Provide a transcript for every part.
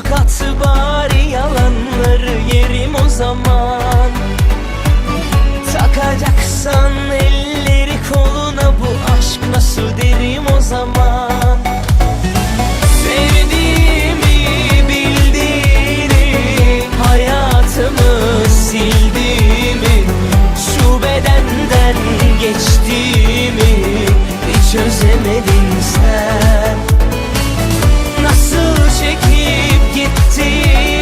Küçük bari yalanları yerim o zaman. Takacaksan elleri koluna bu aşk nasıl derim o zaman. Sevdiğimi bildiğini hayatımı sildiğimi Şu bedenden geçtiğimi hiç özlemedin sen. Nasıl çekin Get gitti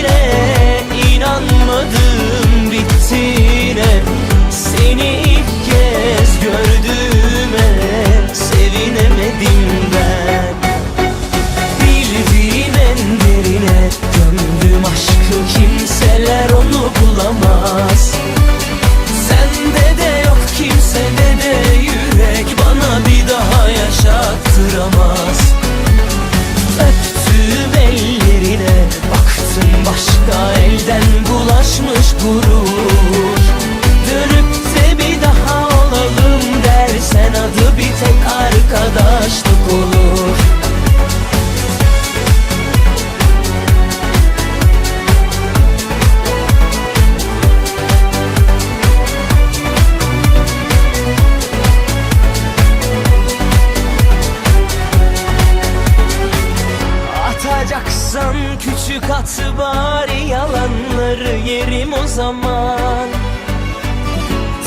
zaman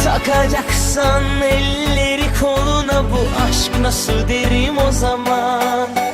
Takacaksan elleri koluna bu aşk nasıl derim o zaman?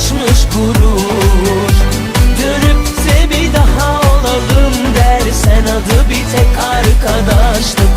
aşmış gurur Dönüp de bir daha olalım dersen adı bir tek arkadaşlık.